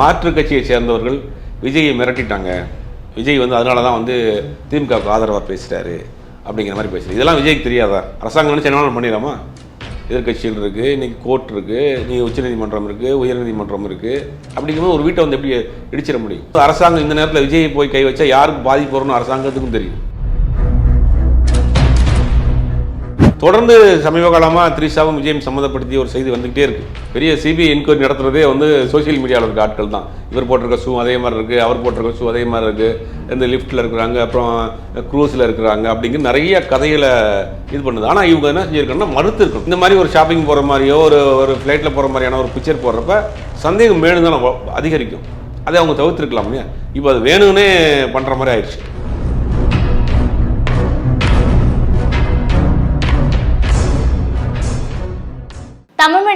மாற்று கட்சியை சேர்ந்தவர்கள் விஜயை மிரட்டிட்டாங்க. விஜய் வந்து அதனால தான் வந்து திமுகவுக்கு ஆதரவாக பேசுகிறாரு அப்படிங்கிற மாதிரி பேசுகிறார் இதெல்லாம் விஜய்க்கு தெரியாதா? அரசாங்கம் நினைச்சு என்ன வேணாலும் பண்ணிடலாமா? எதிர்கட்சிகள் இருக்குது இன்னைக்கு கோர்ட் இருக்குது நீ உச்சநீதிமன்றம் இருக்குது உயர்நீதிமன்றம் இருக்குது அப்படிங்கும்போது ஒரு வீட்டை வந்து எப்படி இடிச்சிட முடியும்? அரசாங்கம் இந்த நேரத்தில் விஜயை போய் கை வச்சா யாருக்கு பாதிப்பு வரும்னு அரசாங்கத்துக்கும் தெரியும். தொடர்ந்து சமீப காலமாக த்ரிஷாவும் விஜயம் சம்மந்தப்படுத்தி ஒரு செய்தி வந்துகிட்டே இருக்கு. பெரிய சிபிஐ என்கொயரி நடத்துறதே வந்து சோஷியல் மீடியாவில் இருக்க ஆட்கள் தான். இவர் போட்டிருக்க ஷூ அதே மாதிரி இருக்குது அவர் போட்டிருக்க ஷூ அதே மாதிரி இருக்குது இந்த லிஃப்ட்டில் இருக்கிறாங்க அப்புறம் க்ரூஸில் இருக்கிறாங்க அப்படிங்கிற நிறைய கதைகளை இது பண்ணுது. ஆனால் இவங்க என்ன செஞ்சிருக்காங்கன்னா மறுத்து இருக்கணும் இந்த மாதிரி ஒரு ஷாப்பிங் போகிற மாதிரியோ ஒரு ஒரு ஃப்ளைட்டில் போகிற மாதிரியான ஒரு பிக்சர் போடுறப்ப சந்தேகம் மேலும் தான் அதிகரிக்கும். அதை அவங்க தவிர்த்துருக்கலாம். இல்லையா இப்போ அது வேணும்னே பண்ணுற மாதிரி ஆயிடுச்சு.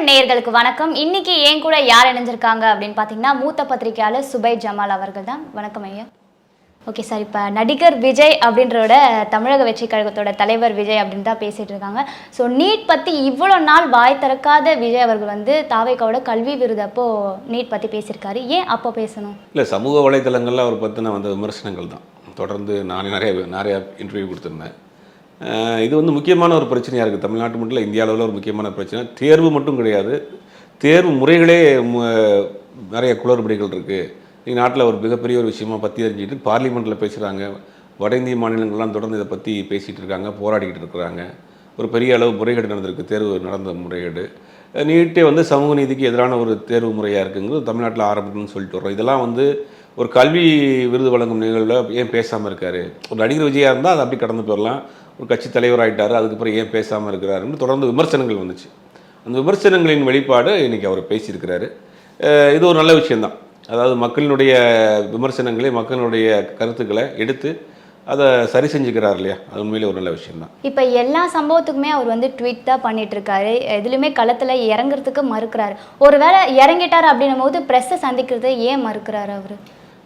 தமிழ்மண் நேயர்களுக்கு வணக்கம். இன்னைக்கு ஏன் கூட யார் இணைஞ்சிருக்காங்க அப்படின்னு பார்த்தீங்கன்னா மூத்த பத்திரிகையாளர் சுபை ஜமால் அவர்கள் தான். வணக்கம் ஐயா. ஓகே சார் இப்போ நடிகர் விஜய் அப்படின்றோட தமிழக வெற்றி கழகத்தோட தலைவர் விஜய் அப்படின்னு தான் பேசிட்டு இருக்காங்க. ஸோ நீட் பற்றி இவ்வளோ நாள் வாய் திறக்காத விஜய் அவர்கள் வந்து தாவேக்காவோட கல்வி விருதப்போ நீட் பற்றி பேசியிருக்காரு. ஏன் அப்போ பேசணும்? இல்லை சமூக வலைதளங்களில் அவர் பற்றின வந்த விமர்சனங்கள் தான். தொடர்ந்து நானே நிறைய நிறைய இன்டர்வியூ கொடுத்துருந்தேன். இது வந்து முக்கியமான ஒரு பிரச்சனையாக இருக்குது தமிழ்நாட்டு மட்டும் இல்லை இந்திய அளவில் ஒரு முக்கியமான பிரச்சனை. தேர்வு மட்டும் கிடையாது. தேர்வு முறைகளே நிறைய குளறுபடிகள் இருக்குது இங்கே நாட்டில் ஒரு மிகப்பெரிய ஒரு விஷயமா பற்றி அறிஞ்சிட்டு பார்லிமெண்ட்டில் பேசுகிறாங்க வட இந்திய மாநிலங்கள்லாம் தொடர்ந்து இதை பற்றி பேசிகிட்டு இருக்காங்க போராடிக்கிட்டு இருக்கிறாங்க. ஒரு பெரிய அளவு முறைகேடு நடந்திருக்கு. தேர்வு நடந்த முறைகேடு. நீட்டே வந்து சமூக நீதிக்கு எதிரான ஒரு தேர்வு முறையாக இருக்குங்கிறது தமிழ்நாட்டில் ஆரம்பிக்கணும்னு சொல்லிட்டு வர்றோம். இதெல்லாம் வந்து ஒரு கல்வி விருது வழங்கும் நிகழ்வில் ஏன் பேசாமல் இருக்காரு? ஒரு நடிகர் விஜயாக இருந்தால் அதை அப்படி கடந்து போயிடலாம். ஒரு கட்சி தலைவர் ஆயிட்டாரு அதுக்கப்புறம் ஏன் பேசாமல் இருக்கிறாருன்னு தொடர்ந்து விமர்சனங்கள் வந்துச்சு. அந்த விமர்சனங்களின் வெளிப்பாடு இன்னைக்கு அவர் பேசியிருக்கிறாரு. இது ஒரு நல்ல விஷயம்தான். அதாவது மக்களினுடைய விமர்சனங்களை மக்களுடைய கருத்துக்களை எடுத்து அதை சரி செஞ்சுக்கிறார் இல்லையா? அது உண்மையிலே ஒரு நல்ல விஷயம்தான். இப்போ எல்லா சம்பவத்துக்குமே அவர் வந்து ட்வீட் தான் பண்ணிட்டு இருக்காரு எதுலையுமே களத்தில் இறங்குறதுக்கு மறுக்கிறாரு. ஒருவேளை இறங்கிட்டார் அப்படின்னும் போது ப்ரெஸ்ஸை சந்திக்கிறது ஏன் மறுக்கிறாரு அவர்?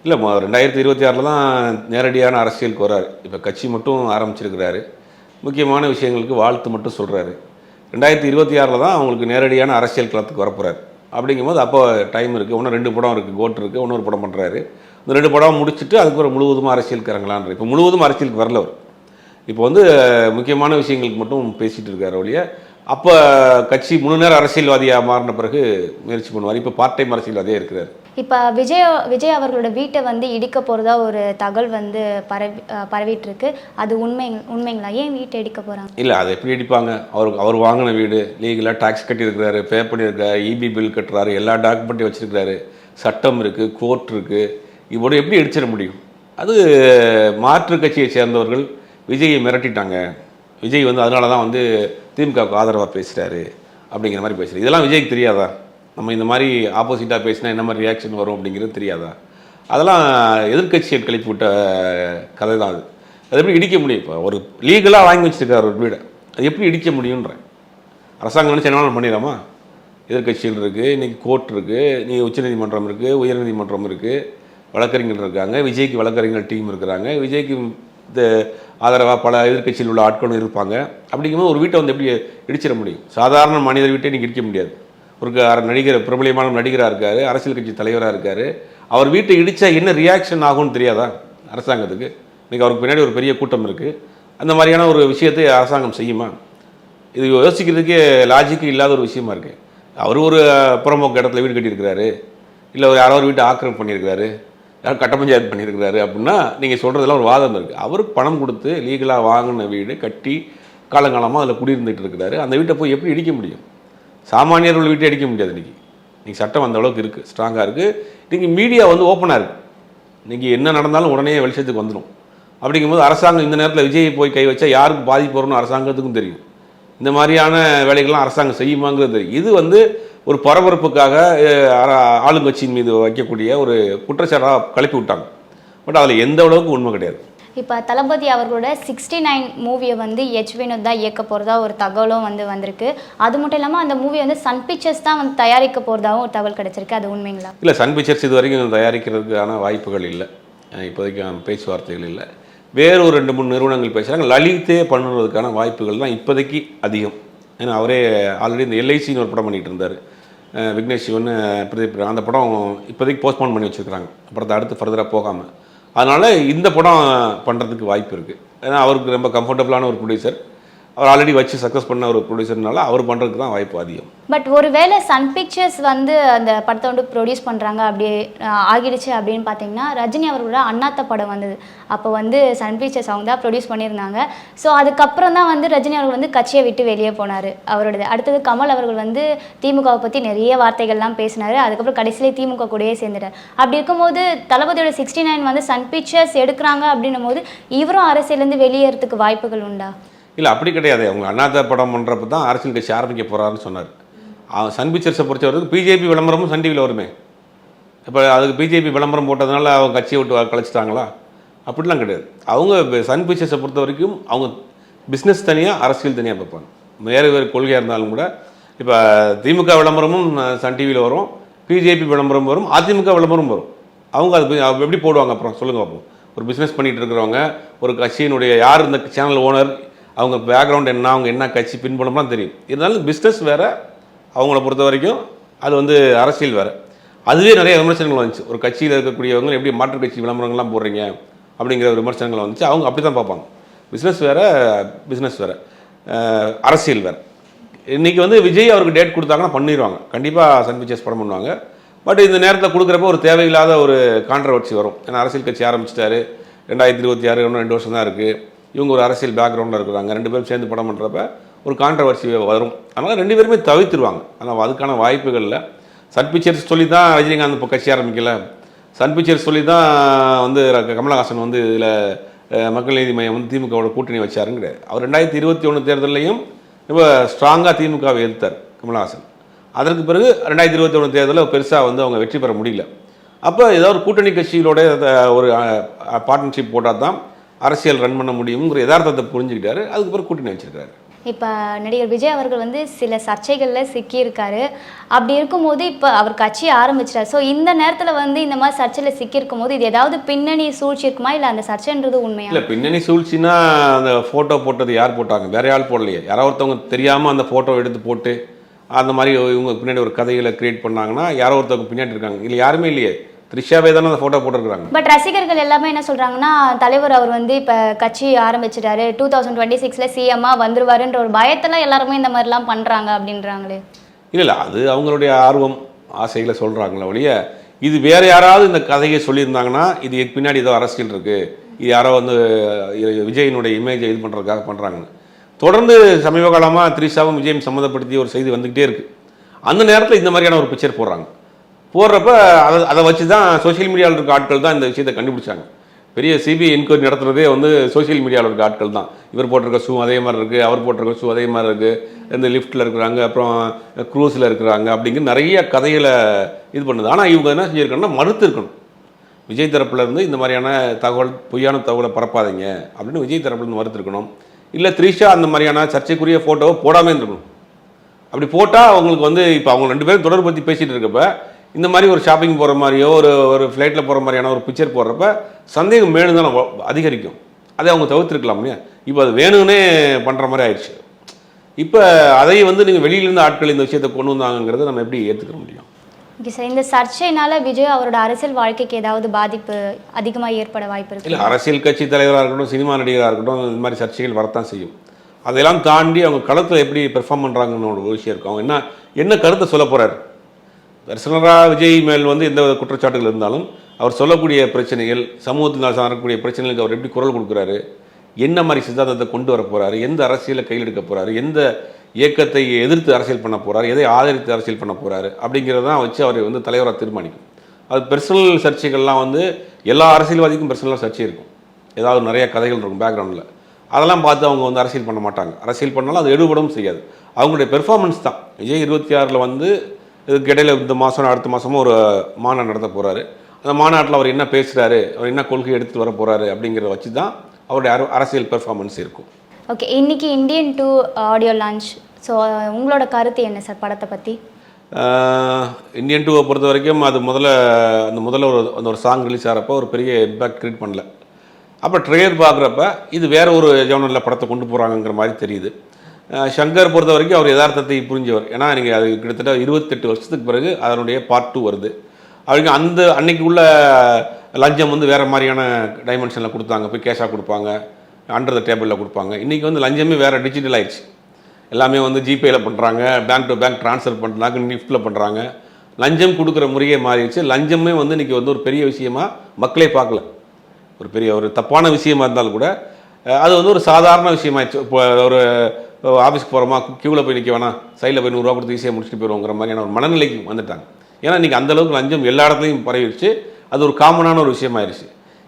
இல்லை ரெண்டாயிரத்தி இருபத்தி ஆறில் தான் நேரடியான அரசியலுக்கு வர்றாரு இப்போ கட்சி மட்டும் ஆரம்பிச்சிருக்கிறாரு. முக்கியமான விஷயங்களுக்கு வாழ்த்து மட்டும் சொல்கிறாரு ரெண்டாயிரத்தி இருபத்தி ஆறில் தான் அவங்களுக்கு நேரடியான அரசியல் களத்துக்கு வரப்போகிறார் அப்படிங்கும்போது அப்போ டைம் இருக்குது இன்னும் ரெண்டு படம் இருக்குது கோட் இருக்குது இன்னொரு படம் பண்ணுறாரு இந்த ரெண்டு படம் முடிச்சுட்டு அதுக்கப்புறம் முழுவதுமாக அரசியலுக்கு இறங்கலான்ற இப்போ முழுவதும் அரசியலுக்கு வரல அவர். இப்போ வந்து முக்கியமான விஷயங்களுக்கு மட்டும் பேசிகிட்டு இருக்கார் ஒழிய அப்போ கட்சி முழு நேர அரசியல்வாதியாக மாறின பிறகு முயற்சி பண்ணுவார். இப்போ பார்ட் டைம் அரசியல்வாதியாக இருக்கிறார். இப்போ விஜய் விஜய் அவர்களோட வீட்டை வந்து இடிக்க போகிறதா ஒரு தகவல் வந்து பரவி பரவிட்டு இருக்கு அது உண்மை உண்மைங்களா? ஏன் வீட்டை இடிக்க போகிறாங்க இல்லை அதை எப்படி அடிப்பாங்க அவருக்கு அவர் வாங்கின வீடு லீகலாக டாக்ஸ் கட்டியிருக்கிறாரு பே பண்ணியிருக்காரு இபி பில் கட்டுறாரு எல்லா டாக்குமெண்ட்டையும் வச்சிருக்கிறாரு. சட்டம் இருக்குது கோர்ட் இருக்குது இவோட எப்படி அடிச்சிட முடியும்? அது மாற்று கட்சியை சேர்ந்தவர்கள் விஜயை மிரட்டிட்டாங்க. விஜய் வந்து அதனால தான் வந்து திமுகவுக்கு ஆதரவாக பேசுகிறாரு அப்படிங்கிற மாதிரி பேசுகிறார் இதெல்லாம் விஜய்க்கு தெரியாதா? நம்ம இந்த மாதிரி ஆப்போசிட்டாக பேசினா என்ன மாதிரி ரியாக்ஷன் வரும் அப்படிங்கிறது தெரியாதா? அதெல்லாம் எதிர்கட்சிகள் கிளப்பி விட்ட கதை தான் அது. அது எப்படி இடிக்க முடியும் இப்போ? ஒரு லீகலாக வாங்கி வச்சுருக்கார் ஒரு வீடை. அது எப்படி இடிக்க முடியுன்றேன் அரசாங்கம் நினச்சி என்ன வேணாலும் பண்ணிடலாமா? எதிர்க்கட்சிகள் இருக்குது இன்றைக்கி கோர்ட் இருக்குது நீ உச்சநீதிமன்றம் இருக்குது உயர்நீதிமன்றம் இருக்குது வழக்கறிஞர்கள் இருக்காங்க விஜய்க்கு வழக்கறிஞர் டீம் இருக்கிறாங்க விஜய்க்கு இந்த ஆதரவாக பல எதிர்க்கட்சியில் உள்ள ஆட்களும் இருப்பாங்க. அப்படிங்கும்போது ஒரு வீட்டை வந்து எப்படி இடிச்சிட முடியும்? சாதாரண மனிதர் வீட்டை நீங்கள் இடிக்க முடியாது. ஒரு நடிகர் பிரபலியமான நடிகராக இருக்கார் அரசியல் கட்சி தலைவராக இருக்கார். அவர் வீட்டை இடித்தா என்ன ரியாக்ஷன் ஆகும்னு தெரியாதா? அரசாங்கத்துக்கு. இன்றைக்கி அவருக்கு பின்னாடி ஒரு பெரிய கூட்டம் இருக்குது அந்த மாதிரியான ஒரு விஷயத்தை அரசாங்கம் செய்யுமா? இது யோசிக்கிறதுக்கே லாஜிக்கு இல்லாத ஒரு விஷயமா இருக்குது அவர் ஒரு புறம்போக்கு இடத்துல வீடு கட்டியிருக்கிறாரு. இல்லை ஒரு யாரோ ஒரு வீட்டை ஆக்கிரமிப்பு பண்ணியிருக்கிறாரு. யார் கட்ட பஞ்சாயத்து பண்ணியிருக்கிறாரு அப்படின்னா நீங்கள் சொல்கிறதெல்லாம் ஒரு வாதம் இருக்குது அவருக்கு பணம் கொடுத்து லீகலாக வாங்கின வீடு கட்டி காலங்காலமாக அதில் குடியிருந்துட்டு இருக்கிறாரு. அந்த வீட்டை போய் எப்படி இடிக்க முடியும்? சாமானியர்கள் வீட்டை அடிக்க முடியாது இன்றைக்கி நீங்கள் சட்டம் அந்த அளவுக்கு இருக்குது ஸ்ட்ராங்காக இருக்குது இன்றைக்கி மீடியா வந்து ஓப்பனாக இருக்குது இன்றைக்கி என்ன நடந்தாலும் உடனே வெளிச்சத்துக்கு வந்துடும் அப்படிங்கும்போது அரசாங்கம் இந்த நேரத்தில் விஜயை போய் கை வச்சா யாருக்கு பாதிப்பு வரும்னு அரசாங்கத்துக்கும் தெரியும். இந்த மாதிரியான வேலைகள்லாம் அரசாங்கம் செய்யுமாங்கிறது தெரியும். இது வந்து ஒரு பரபரப்புக்காக ஆளுங்கட்சியின் மீது வைக்கக்கூடிய ஒரு குற்றச்சாட்டாக கிளப்பி விட்டாங்க. பட் அதில் எந்த அளவுக்கு உண்மை கிடையாது. இப்போ தளபதி அவர்களோட சிக்ஸ்டி நைன் மூவியை வந்து எச் வினோத் தான் இயக்க போகிறதா ஒரு தகவலும் வந்து வந்திருக்கு. அது மட்டும் இல்லாமல் அந்த மூவி வந்து சன் பிக்சர்ஸ் தான் வந்து தயாரிக்க போகிறதாவும் ஒரு தகவல் கிடைச்சிருக்கு. அது உண்மைங்களா? இல்லை சன் பிக்சர்ஸ் இது வரைக்கும் தயாரிக்கிறதுக்கான வாய்ப்புகள் இல்லை. இப்போதைக்கு பேச்சுவார்த்தைகள் இல்லை. வேறு ஒரு ரெண்டு மூணு நிறுவனங்கள் பேசுகிறாங்க லலித்தே பண்ணுறதுக்கான வாய்ப்புகள் தான் இப்போதைக்கு அதிகம். ஏன்னா அவரே ஆல்ரெடி இந்த எல்ஐசின்னு ஒரு படம் பண்ணிட்டு இருந்தார். விக்னேஷ் சிவன் பிரதீப் அந்த படம் இப்போதைக்கு போஸ்ட்போன் பண்ணி வச்சுருக்கிறாங்க. படத்தை அடுத்து ஃபர்தராக போகாமல் அதனால் இந்த படம் பண்ணுறதுக்கு வாய்ப்பு இருக்குது ஏன்னா அவருக்கு ரொம்ப கம்ஃபர்டபுளான ஒரு ப்ரொடியூசர் அவர் ஆல்ரெடி வச்சு சக்ஸஸ் பண்ண ஒரு ப்ரொடியூசர்னால அவர் பண்ணுறதுக்கு தான் வாய்ப்பு அதிகம். பட் ஒருவேளை சன் பிக்சர்ஸ் வந்து அந்த படத்தை வந்து ப்ரொடியூஸ் பண்ணுறாங்க அப்படி ஆகிடுச்சு அப்படின்னு பார்த்தீங்கன்னா ரஜினி அவர்களோட அண்ணாத்த படம் வந்தது. அப்போ வந்து சன் பிக்சர்ஸ் அவங்க தான் ப்ரொடியூஸ் பண்ணியிருந்தாங்க. ஸோ அதுக்கப்புறம் தான் வந்து ரஜினி அவர்கள் வந்து கட்சியை விட்டு வெளியே போனார். அவரோடது அடுத்தது கமல் அவர்கள் வந்து திமுகவை பற்றி நிறைய வார்த்தைகள்லாம் பேசினார். அதுக்கப்புறம் கடைசியிலே திமுக கூடயே சேர்ந்துட்டார். அப்படி இருக்கும்போது தளபதியோட சிக்ஸ்டி நைன் வந்து சன் பிக்சர்ஸ் எடுக்கிறாங்க அப்படின்னும் போது இவரும் அரசியலேருந்து வெளியேறதுக்கு வாய்ப்புகள் உண்டா? இல்லை அப்படி கிடையாது. அவங்க அண்ணாத்த படம் பண்ணுறப்ப தான் அரசியல் கட்சி ஆரம்பிக்க போகிறாருன்னு சொன்னார். அவன் சன் பிக்சர்ஸை பொறுத்தவரைக்கும் பிஜேபி விளம்பரமும் சன் டிவியில் வருமே. இப்போ அதுக்கு பிஜேபி விளம்பரம் போட்டதுனால அவங்க கட்சியை விட்டு கழிச்சிட்டாங்களா அப்படிலாம் கிடையாது. அவங்க சன் பிக்சர்ஸை பொறுத்த வரைக்கும் அவங்க பிஸ்னஸ் தனியாக அரசியல் தனியாக பார்ப்பாங்க. வேறு வேறு கொள்கையாக இருந்தாலும் கூட இப்போ திமுக விளம்பரமும் சன் டிவியில் வரும். பிஜேபி விளம்பரம் வரும். அதிமுக விளம்பரம் வரும். அவங்க அது எப்படி போடுவாங்க அப்புறம்? சொல்லுங்கள் பார்ப்போம் ஒரு பிஸ்னஸ் பண்ணிகிட்டு இருக்கிறவங்க ஒரு கட்சியினுடைய யார் இந்த சேனல் ஓனர் அவங்க பேக்ரவுண்ட் என்ன அவங்க என்ன கட்சி பின்புலம்லாம் தெரியும். இருந்தாலும் பிஸ்னஸ் வேறு அவங்கள பொறுத்த வரைக்கும் அது வந்து அரசியல் வேறு. அதுவே நிறைய விமர்சனங்கள் வந்துச்சு. ஒரு கட்சியில் இருக்கக்கூடியவங்க எப்படி மாற்றுக் கட்சி விளம்பரங்கள்லாம் போடுறீங்க அப்படிங்கிற ஒரு விமர்சனங்கள் வந்துச்சு. அவங்க அப்படி தான் பார்ப்பாங்க. பிஸ்னஸ் வேற பிஸ்னஸ் வேறு. அரசியல் வேறு. இன்னைக்கு வந்து விஜய் அவருக்கு டேட் கொடுத்தாங்கன்னா பண்ணிடுவாங்க கண்டிப்பாக சன் பிக்சர்ஸ் படம் பண்ணுவாங்க. பட் இந்த நேரத்தில் கொடுக்குறப்ப ஒரு தேவையில்லாத ஒரு கான்ட்ரவர்சி வரும். ஏன்னா அரசியல் கட்சி ஆரம்பிச்சிட்டாரு. ரெண்டாயிரத்தி இருபத்தி ஆறு இன்னும் ரெண்டு வருஷம் தான் இருக்குது இவங்க ஒரு அரசியல் பேக்ரவுண்டில் இருக்கிறாங்க. ரெண்டு பேரும் சேர்ந்து படம் பண்ணுறப்ப ஒரு கான்ட்ரவர்சி வரும். அதனால் ரெண்டு பேருமே தவிர்த்துருவாங்க. ஆனால் அதுக்கான வாய்ப்புகள் இல்லை. சன் பிக்சர்ஸ் சொல்லி தான் ரஜினிகாந்த் இப்போ கட்சி ஆரம்பிக்கல. சன் பிக்சர்ஸ் சொல்லி தான் வந்து கமலஹாசன் வந்து இதில் மக்கள் நீதி மையம் வந்து திமுகவோட கூட்டணி வச்சாருன்னு கிடையாது அவர் ரெண்டாயிரத்தி இருபத்தி ஒன்று தேர்தலையும் ரொம்ப ஸ்ட்ராங்காக திமுகவை எதிர்த்தார் கமலஹாசன். அதற்கு பிறகு ரெண்டாயிரத்தி இருபத்தி ஒன்று தேர்தலில் பெருசாக வந்து அவங்க வெற்றி பெற முடியல. அப்போ ஏதாவது ஒரு கூட்டணி கட்சிகளோட ஒரு பார்ட்னர்ஷிப் போட்டால் தான் அரசியல் ரன் பண்ண முடியுங்கிற யதார்த்தத்தை புரிஞ்சுக்கிட்டாரு. அதுக்கு பிறகு கூட்டணி வச்சிருக்காரு இப்போ நடிகர் விஜய் அவர்கள் வந்து சில சர்ச்சைகளில் சிக்கியிருக்காரு. அப்படி இருக்கும்போது இப்போ அவர் கட்சியை ஆரம்பிச்சிட்டார். ஸோ இந்த நேரத்தில் வந்து இந்த மாதிரி சர்ச்சையில் சிக்கியிருக்கும் போது இது ஏதாவது பின்னணி சூழ்ச்சி இருக்குமா இல்லை அந்த சர்ச்சைன்றது உண்மையா? இல்லை பின்னணி சூழ்ச்சின்னா அந்த ஃபோட்டோ போட்டது யார் போட்டாங்க? வேற யார் போடலையே. யாரோ ஒருத்தவங்க தெரியாமல் அந்த ஃபோட்டோ எடுத்து போட்டு அந்த மாதிரி இவங்க பின்னாடி ஒரு கதைகளை கிரியேட் பண்ணாங்கன்னா யாரோ ஒருத்தவங்க பின்னாடி இருக்காங்க. இல்லை யாருமே இல்லையே. த்ரிஷாவே தானே அந்த ஃபோட்டோ போட்டிருக்காங்க பட் ரசிகர்கள் எல்லாமே என்ன சொல்றாங்கன்னா தலைவர் அவர் வந்து இப்போ கட்சி ஆரம்பிச்சிட்டாரு. டூ தௌசண்ட் டுவெண்ட்டி சிக்ஸில் சிஎம்மாக வந்துருவாருன்ற ஒரு பயத்தில் எல்லாருமே இந்த மாதிரிலாம் பண்ணுறாங்க அப்படின்றாங்களே. இல்லை இல்லை அது அவங்களுடைய ஆர்வம் ஆசைகளை சொல்கிறாங்களே ஒழிய இது வேற யாராவது இந்த கதையை சொல்லியிருந்தாங்கன்னா இது பின்னாடி ஏதோ அரசியல் இருக்குது இது யாரோ வந்து விஜயினுடைய இமேஜை இது பண்ணுறதுக்காக பண்ணுறாங்கன்னு தொடர்ந்து சமீப காலமாக த்ரிஷாவும் விஜயும் சம்மந்தப்படுத்தி ஒரு செய்தி வந்துக்கிட்டே இருக்குது அந்த நேரத்தில் இந்த மாதிரியான ஒரு பிக்சர் போடுறாங்க. போடுறப்ப அதை அதை வச்சு தான் சோஷியல் மீடியாவில் இருக்க ஆட்கள் தான் இந்த விஷயத்தை கண்டுபிடிச்சாங்க. பெரிய சிபிஐ என்கொயரி நடத்துறதே வந்து சோஷியல் மீடியாவில் இருக்க ஆட்கள் தான். இவர் போட்டிருக்க ஷூ அதே மாதிரி இருக்குது அவர் போட்டிருக்க ஷூ அதே மாதிரி இருக்குது இந்த லிஃப்ட்டில் இருக்கிறாங்க அப்புறம் க்ரூஸில் இருக்கிறாங்க அப்படிங்கிற நிறைய கதைகளை இது பண்ணுது. ஆனால் இவங்க என்ன செஞ்சுருக்கணும்னா மறுத்து இருக்கணும் விஜய் தரப்புலேருந்து இந்த மாதிரியான தகவல் பொய்யான தகவலை பரப்பாதீங்க அப்படின்னு விஜய் தரப்புலேருந்து மறுத்துருக்கணும் மறுத்திருக்கணும். இல்லை த்ரிஷா அந்த மாதிரியான சர்ச்சைக்குரிய ஃபோட்டோவை போடாமல் இருந்திருக்கணும் அப்படி போட்டால் அவங்களுக்கு வந்து இப்போ அவங்க ரெண்டு பேரும் தொடர்பு பற்றி பேசிகிட்டு இருக்கப்போ இந்த மாதிரி ஒரு ஷாப்பிங் போகிற மாதிரியோ ஒரு ஒரு ஃப்ளைட்டில் போகிற மாதிரியான ஒரு பிக்சர் போடுறப்ப சந்தேகம் மேலும் தானே அதிகரிக்கும். அதை அவங்க தவிர்த்துருக்கலாம் இல்லையா? இப்போ அது வேணும்னே பண்ணுற மாதிரி ஆயிடுச்சு. இப்போ அதை வந்து நீங்கள் வெளியிலேருந்து ஆட்கள் இந்த விஷயத்தை கொண்டு வந்தாங்கங்கிறத நம்ம எப்படி ஏற்றுக்க முடியும்? ஓகே சார் இந்த சர்ச்சைனால விஜய் அவரோட அரசியல் வாழ்க்கைக்கு ஏதாவது பாதிப்பு அதிகமாக ஏற்பட வாய்ப்பு இருக்கு? இல்லை அரசியல் கட்சி தலைவராக இருக்கட்டும் சினிமா நடிகராக இருக்கட்டும் இந்த மாதிரி சர்ச்சைகள் வரத்தான் செய்யும். அதெல்லாம் தாண்டி அவங்க களத்தில் எப்படி பெர்ஃபார்ம் பண்ணுறாங்கன்னு ஒரு விஷயம் இருக்கும் அவங்க என்ன என்ன கருத்தை சொல்ல போகிறார் பர்சனலாக விஜய் மேல் வந்து எந்த வித குற்றச்சாட்டுகள் இருந்தாலும் அவர் சொல்லக்கூடிய பிரச்சனைகள் சமூகத்தினால் சாரக்கூடிய பிரச்சனைகளுக்கு அவர் எப்படி குரல் கொடுக்குறாரு என்ன மாதிரி சித்தாந்தத்தை கொண்டு வர போகிறாரு எந்த அரசியலை கையில் எடுக்க போகிறாரு எந்த இயக்கத்தை எதிர்த்து அரசியல் பண்ண போகிறார் எதை ஆதரித்து அரசியல் பண்ண போகிறாரு அப்படிங்கிறதான் வச்சு அவரை வந்து தலைவராக தீர்மானிக்கும். அது பர்சனல் சர்ச்சைகள்லாம் வந்து எல்லா அரசியல்வாதிக்கும் பர்சனலாக சர்ச்சை இருக்கும். ஏதாவது நிறைய கதைகள் இருக்கும் பேக்ரவுண்டில் அதெல்லாம் பார்த்து அவங்க வந்து அரசியல் பண்ண மாட்டாங்க. அரசியல் பண்ணாலும் அது எடுபடவும் செய்யாது. அவங்களுடைய பெர்ஃபார்மன்ஸ் தான். விஜய் இருபத்தி ஆறில் வந்து இதுக்கு இடையில இந்த மாதம் அடுத்த மாதமும் ஒரு மாநாடு நடத்த போகிறாரு அந்த மாநாட்டில் அவர் என்ன பேசுகிறாரு அவர் என்ன கொள்கை எடுத்துகிட்டு வர போகிறாரு அப்படிங்கிறத வச்சு தான் அவருடைய அர- அரசியல் பெர்ஃபார்மன்ஸ் இருக்கும். ஓகே இன்னைக்கு Indian two audio launch. So உங்களோட கருத்து என்ன சார் படத்தை பற்றி இந்தியன் டூவை பொறுத்த வரைக்கும் அது முதல்ல அந்த முதல்ல ஒரு அந்த ஒரு சாங் ரிலீஸ் ஆகிறப்ப ஒரு பெரிய இம்பேக்ட் கிரியேட் பண்ணல. அப்போ ட்ரெயர் பார்க்குறப்ப இது வேற ஒரு ஜேர்னலில் படத்தை கொண்டு போகிறாங்கங்கிற மாதிரி தெரியுது. ஷங்கர் சங்கர் பொறுத்த வரைக்கும் அவர் யதார்த்தத்தை புரிஞ்சவர். ஏன்னா நீங்கள் அது கிட்டத்தட்ட இருபத்தெட்டு வருஷத்துக்கு பிறகு அதனுடைய பார்ட் டூ வருது. அவருக்கு அந்த அன்னைக்கு உள்ள லஞ்சம் வந்து வேறு மாதிரியான டைமென்ஷனில் கொடுத்தாங்க. போய் கேஷாக கொடுப்பாங்க அண்டர் த டேபிளில் கொடுப்பாங்க. இன்றைக்கி வந்து லஞ்சமே வேறு டிஜிட்டல் ஆயிடுச்சு. எல்லாமே வந்து ஜிபேயில் பண்ணுறாங்க பேங்க் டு பேங்க் ட்ரான்ஸ்ஃபர் பண்ணுறாங்க நிஃப்டில் பண்ணுறாங்க லஞ்சம் கொடுக்குற முறையே மாறிடுச்சு. லஞ்சமே வந்து இன்றைக்கி வந்து ஒரு பெரிய விஷயமா மக்களே பார்க்கல. ஒரு பெரிய ஒரு தப்பான விஷயமா இருந்தாலும் கூட அது வந்து ஒரு சாதாரண விஷயமாயிடுச்சு. இப்போ ஒரு ஆஃபீஸ்க்கு போகிறோமா க்யூவில் போய் நிற்க வேணாம். சைடில் போய் நூறுரூவா கொடுத்து ஈஸியாக முடிச்சுட்டு போயிடுவோங்கிற மாதிரியான ஒரு மனநிலைக்கு வந்துட்டாங்க. ஏன்னா இன்றைக்கி அந்தளவுக்கு லஞ்சம் எல்லா இடத்துலையும் பரவிடுச்சு அது ஒரு காமனான ஒரு விஷயமாயிருச்சு.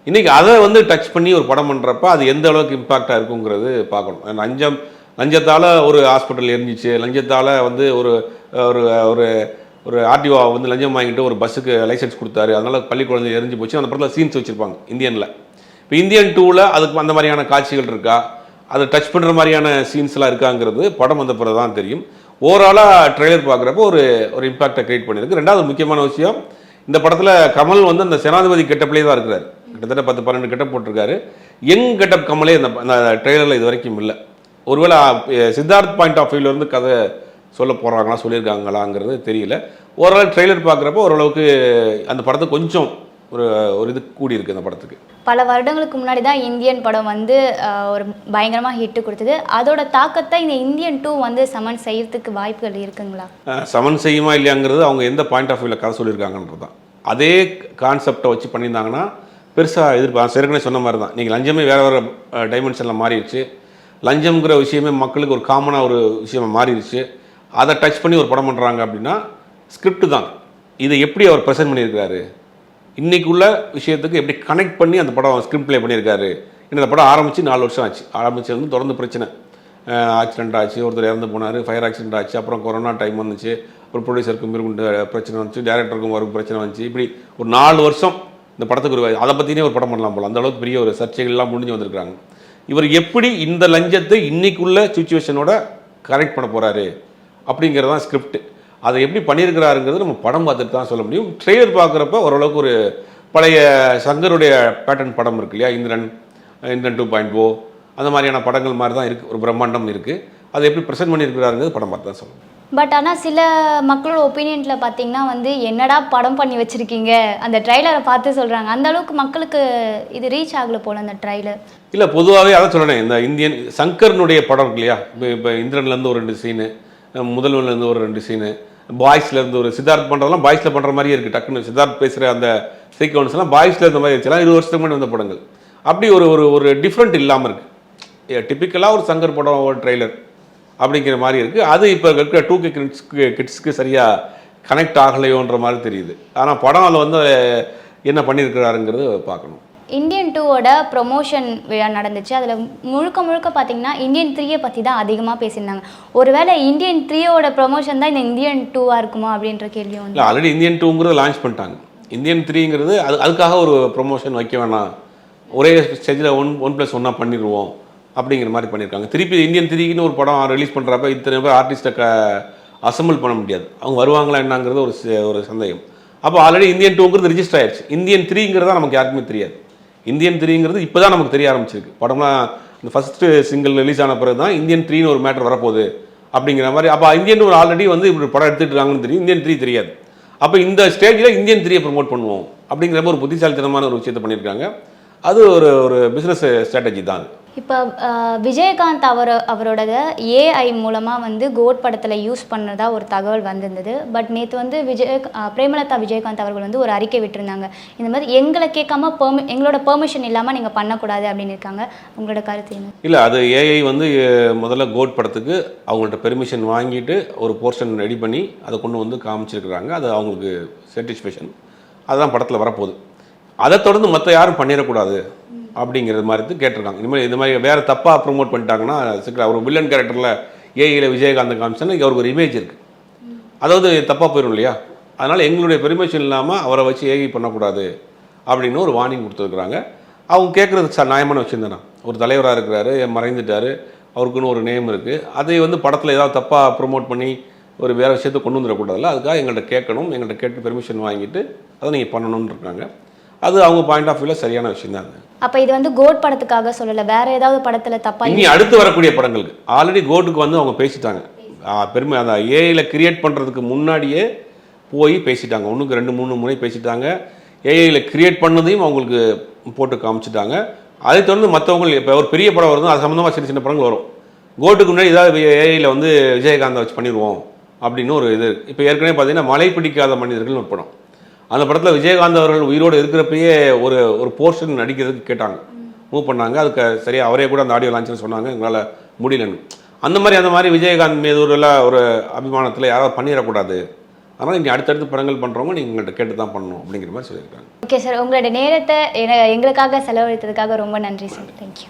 இன்றைக்கி அதை வந்து டச் பண்ணி ஒரு படம் பண்ணுறப்ப அது எந்த அளவுக்கு இம்பாக்டாக இருக்குங்கிறது பார்க்கணும். லஞ்சம் லஞ்சத்தால் ஒரு ஹாஸ்பிட்டல் எரிஞ்சிச்சு. லஞ்சத்தால் வந்து ஒரு ஒரு ஒரு ஒரு ஆர்டிஓ வந்து லஞ்சம் வாங்கிட்டு ஒரு பஸ்ஸுக்கு லைசன்ஸ் கொடுத்தாரு. அதனால் பள்ளி குழந்தை எரிஞ்சு போச்சு. அந்த படத்தில் சீன்ஸ் வச்சுருப்பாங்க இந்தியனில் இப்போ இந்தியன் டூவில் அதுக்கு அந்த மாதிரியான காட்சிகள் இருக்கா? அதை டச் பண்ணுற மாதிரியான சீன்ஸ்லாம் இருக்காங்கிறது படம் வந்த பிறகு தான் தெரியும். ஓவராலாக ட்ரெய்லர் பார்க்குறப்போ ஒரு ஒரு இம்பாக்டை கிரியேட் பண்ணியிருக்கு. ரெண்டாவது முக்கியமான விஷயம் இந்த படத்தில் கமல் வந்து அந்த சேனாதிபதி கெட்டப்லேயே தான் இருக்கிறார். கிட்டத்தட்ட பத்து பன்னெண்டு கெட்டப் போட்டிருக்காரு. யங் கெட்டப் கமலே இந்த அந்த ட்ரெய்லரில் இது வரைக்கும் இல்லை. ஒருவேளை சித்தார்த் பாயிண்ட் ஆஃப் வியூலேருந்து கதை சொல்ல போகிறாங்களா சொல்லியிருக்காங்களாங்கிறது தெரியல. ஓரளவு ட்ரெய்லர் பார்க்குறப்போ ஓரளவுக்கு அந்த படத்தை கொஞ்சம் ஒரு ஒரு இது கூடி இருக்கு அந்த படத்துக்கு. பல வருடங்களுக்கு முன்னாடி தான் இந்தியன் படம் வந்து ஒரு பயங்கரமாக ஹிட்டு கொடுத்தது. அதோட தாக்கத்தை இந்த இந்தியன் டூ வந்து சமன் செய்யறதுக்கு வாய்ப்புகள் இருக்குங்களா? சமன் செய்யுமா இல்லையாங்கிறது அவங்க எந்த பாயிண்ட் ஆஃப் வியூவில் கதை சொல்லியிருக்காங்கன்றது தான். அதே கான்செப்டை வச்சு பண்ணியிருந்தாங்கன்னா பெருசாக எதிர்பார்க்க ஏற்கனவே சொன்ன மாதிரி தான். நீங்கள் லஞ்சமே வேறு வேறு டைமென்ஷனில் மாறிடுச்சு லஞ்சம்ங்கிற விஷயமே மக்களுக்கு ஒரு காமனாக ஒரு விஷயமா மாறிடுச்சு அதை டச் பண்ணி ஒரு படம் பண்ணுறாங்க அப்படின்னா ஸ்கிரிப்ட் தான். இதை எப்படி அவர் ப்ரெசென்ட் பண்ணியிருக்காரு இன்றைக்குள்ள விஷயத்துக்கு எப்படி கனெக்ட் பண்ணி அந்த படம் ஸ்கிரிப்ட் ப்ளே பண்ணியிருக்காரு. இந்த படம் ஆரம்பித்து நாலு வருஷம் ஆச்சு. ஆரம்பிச்சு வந்து தொடர்ந்து பிரச்சனை. ஆக்சிடென்ட் ஆச்சு ஒருத்தர் இறந்து போனார் ஃபயர் ஆக்சிடென்ட் ஆச்சு அப்புறம் கொரோனா டைம் வந்துச்சு அப்புறம் ப்ரொடியூசருக்கும் மேற்கொண்டு பிரச்சனை வந்துச்சு டேரக்டருக்கும் வரும் பிரச்சனை வந்துச்சு. இப்படி ஒரு நாலு வருஷம் இந்த படத்துக்கு ஒரு அதை பற்றினே ஒரு படம் பண்ணலாம் போல். அந்த அளவுக்கு பெரிய ஒரு சர்ச்சைகள்லாம் முடிஞ்சு வந்திருக்காங்க இவர் எப்படி இந்த லஞ்சத்தை இன்றைக்குள்ள சுச்சுவேஷனோட கரெக்ட் பண்ண போகிறாரு அப்படிங்கிறது தான் ஸ்கிரிப்ட் அதை எப்படி பண்ணியிருக்கிறாருங்கிறது நம்ம படம் பார்த்துட்டு தான் சொல்ல முடியும். ட்ரெய்லர் பார்க்குறப்ப ஓரளவுக்கு ஒரு பழைய சங்கருடைய பேட்டர்ன் படம் இருக்கு இல்லையா? Enthiran Enthiran two point o அந்த மாதிரியான படங்கள் மாதிரி தான் இருக்குது ஒரு பிரம்மாண்டம் இருக்குது அதை எப்படி ப்ரெசென்ட் பண்ணியிருக்கிறாருங்கிறது படம் பார்த்து தான் சொல்லணும் பட் ஆனால் சில மக்களோட ஒப்பீனியனில் பார்த்தீங்கன்னா வந்து என்னடா படம் பண்ணி வச்சிருக்கீங்க? அந்த ட்ரைலரை பார்த்து சொல்கிறாங்க அந்த அளவுக்கு மக்களுக்கு இது ரீச் ஆகல போல அந்த ட்ரைலர் இல்லை பொதுவாகவே அதான் சொல்லணும் இந்த இந்தியன் சங்கர்னுடைய படம் இருக்கு இல்லையா? இப்போ இப்போ இந்திரன்லேருந்து ஒரு ரெண்டு சீனு முதல்வன்லேருந்து ஒரு ரெண்டு சீனு பாய்ஸ்லேருந்து ஒரு சித்தார்த் பண்ணுறதெல்லாம் பாய்ஸில் பண்ணுற மாதிரியே இருக்குது டக்குன்னு சித்தார்த் பேசுகிற அந்த சீக்வன்ஸ்லாம் பாய்ஸில் இருந்த மாதிரி இருந்துச்சுலாம் இருபது வருஷத்துக்கு முன்னாடி வந்த படங்கள். அப்படி ஒரு ஒரு ஒரு டிஃப்ரெண்ட் இல்லாமல் இருக்குது டிப்பிக்கலாக ஒரு சங்கர் படம் ஒரு ட்ரெய்லர் அப்படிங்கிற மாதிரி இருக்குது அது இப்போ இருக்கிற டூ கே கிட்ஸ்க்கு கிட்ஸ்க்கு சரியாக கனெக்ட் ஆகலையோன்ற மாதிரி தெரியுது. ஆனால் படம் அதில் வந்து என்ன பண்ணியிருக்கிறாருங்கிறது பார்க்கணும். இந்தியன் டூவோட ப்ரொமோஷன் விழா நடந்துச்சு. அதில் முழுக்க முழுக்க பார்த்தீங்கன்னா இந்தியன் த்ரீயை பற்றி தான் அதிகமாக பேசியிருந்தாங்க. ஒருவேளை இந்தியன் த்ரீயோட ப்ரொமோஷன் தான் இந்த இந்தியன் டூவாக இருக்குமா அப்படின்ற கேள்வி வந்து இல்லை ஆல்ரெடி இந்தியன் டூங்கிறத லான்ச் பண்ணிட்டாங்க. இந்தியன் த்ரீங்கிறது அது அதுக்காக ஒரு ப்ரொமோஷன் வைக்க வேணாம். ஒரே ஸ்டேஜில் ஒன் ஒன் ப்ளஸ் ஒன்னாக பண்ணிடுவோம் அப்படிங்கிற மாதிரி பண்ணியிருக்காங்க. திருப்பி இந்தியன் த்ரீக்குன்னு ஒரு படம் ரிலீஸ் பண்ணுறப்ப இத்தனை பேர் ஆர்டிஸ்ட்டை க அசம்பிள் பண்ண முடியாது. அவங்க வருவாங்களா என்னங்கிறது ஒரு ஒரு சந்தேகம். அப்போ ஆல்ரெடி இந்தியன் டூங்கிறது ரிஜிஸ்டர் ஆயிடுச்சு இந்தியன் த்ரீங்கிறதா நமக்கு யாருக்குமே தெரியாது. இந்தியன் த்ரீங்கிறது இப்போ தான் நமக்கு தெரிய ஆரம்பிச்சிருக்கு. படம்லாம் இந்த ஃபஸ்ட்டு சிங்கிள் ரிலீஸ் ஆன பிறகு தான் இந்தியன் த்ரீன்னு ஒரு மேட்டர் வரப்போகுது அப்படிங்கிற மாதிரி. அப்போ இந்தியன் ஒரு ஆல்ரெடி வந்து இப்படி படம் எடுத்துகிட்டு இருக்காங்கன்னு தெரியும். இந்தியன் த்ரீ தெரியாது. அப்போ இந்த ஸ்டேஜில் இந்தியன் த்ரீயை ப்ரோமோட் பண்ணுவோம் அப்படிங்கிற மாதிரி ஒரு புத்திசாலித்தனமான ஒரு விஷயத்தை பண்ணியிருக்காங்க. அது ஒரு ஒரு பிஸ்னஸ் ஸ்ட்ராட்டஜி தான் அது. இப்போ விஜயகாந்த் அவர் அவரோட ஏஐ மூலமாக வந்து கோட் படத்தில் யூஸ் பண்ணதா ஒரு தகவல் வந்திருந்தது. பட் நேற்று வந்து விஜய பிரேமலதா விஜயகாந்த் அவர்கள் வந்து ஒரு அறிக்கை விட்டுருந்தாங்க. இந்த மாதிரி எங்களை கேட்காம பெர்மி எங்களோட பெர்மிஷன் இல்லாமல் நீங்கள் பண்ணக்கூடாது அப்படின்னு இருக்காங்க. உங்களோட கருத்து என்ன? இல்லை அது ஏஐ வந்து முதல்ல கோட் படத்துக்கு அவங்கள்ட்ட பெர்மிஷன் வாங்கிட்டு ஒரு போர்ஷன் ரெடி பண்ணி அதை கொண்டு வந்து காமிச்சிருக்கிறாங்க. அது அவங்களுக்கு சாட்டிஸ்ஃபேக்ஷன் அதுதான் படத்தில் வரப்போகுது. அதை தொடர்ந்து மற்ற யாரும் பண்ணிடக்கூடாது. அப்படிங்கிறது மாதிரி தான் கேட்டிருக்காங்க. இனிமேல் இந்த மாதிரி வேறு தப்பாக ப்ரோமோட் பண்ணிட்டாங்கன்னா சிக்கல் அவர் வில்லன் கேரக்டரில் ஏஐயில் விஜயகாந்த் காமிச்சோன்னா அவருக்கு ஒரு இமேஜ் இருக்குது அதாவது தப்பாக போயிடும் இல்லையா? அதனால் எங்களுடைய பெர்மிஷன் இல்லாமல் அவரை வச்சு ஏஐ பண்ணக்கூடாது அப்படின்னு ஒரு வார்னிங் கொடுத்துருக்குறாங்க. அவங்க கேட்குறது சார் நியாயமான விஷயம் தானே. ஒரு தலைவராக இருக்கிறாரு மறைந்துட்டார் அவருக்குன்னு ஒரு நேம் இருக்குது அதை வந்து படத்தில் ஏதாவது தப்பாக ப்ரொமோட் பண்ணி ஒரு வேறு விஷயத்தை கொண்டு வந்துடக்கூடாதுல்ல? அதுக்காக எங்கள்கிட்ட கேட்கணும் எங்கள்கிட்ட கேட்டு பெர்மிஷன் வாங்கிட்டு அதை நீங்கள் பண்ணணும்னு இருக்காங்க. அது அவங்க பாயிண்ட் ஆஃப் வியூவில் சரியான விஷயம் தான் அப்ப இது வந்து கோட் படத்துக்காக சொல்லல. வேற ஏதாவது படத்துல தப்பா இனி அடுத்து வரக்கூடிய படங்களுக்கு. ஆல்ரெடி கோட்டுக்கு வந்து அவங்க பேசிட்டாங்க. பெருமை அந்த ஏஐயில் கிரியேட் பண்ணுறதுக்கு முன்னாடியே போய் பேசிட்டாங்க. ஒன்றுக்கு ரெண்டு மூணு முறை பேசிட்டாங்க. ஏஐயில் கிரியேட் பண்ணதையும் அவங்களுக்கு போட்டு காமிச்சிட்டாங்க. அதை தொடர்ந்து மற்றவங்க இப்போ ஒரு பெரிய படம் வருது அது சம்மந்தமாக சின்ன சின்ன படங்கள் வரும். கோட்டுக்கு முன்னாடி ஏதாவது ஏஐயில் வந்து விஜயகாந்தை வச்சு பண்ணிடுவோம். அப்படின்னு ஒரு இது இப்போ ஏற்கனவே பார்த்தீங்கன்னா மழை பிடிக்காத மனிதர்கள்னு ஒரு படம். அந்த படத்தில் விஜயகாந்த் அவர்கள் உயிரோடு இருக்கிறப்பயே ஒரு ஒரு போர்ஷன் நடிக்கிறதுக்கு கேட்டாங்க. மூவ் பண்ணாங்க. அதுக்கு சரியாக அவரே கூட அந்த ஆடியோ லான்ச்னு சொன்னாங்க. எங்களால் முடியலன்னு அந்த மாதிரி அந்த மாதிரி விஜயகாந்த் மீது ஒரு ஒரு அபிமானத்தில் யாராவது பண்ணிடக்கூடாது. அதனால் நீங்கள் அடுத்தடுத்து படங்கள் பண்ணுறவங்க நீங்கள் எங்கள்கிட்ட கேட்டு தான் பண்ணணும் அப்படிங்கிற மாதிரி சொல்லியிருக்காங்க. ஓகே சார் உங்களோட நேரத்தை எங்களுக்காக செலவழித்ததுக்காக ரொம்ப நன்றி சார் தேங்க்யூ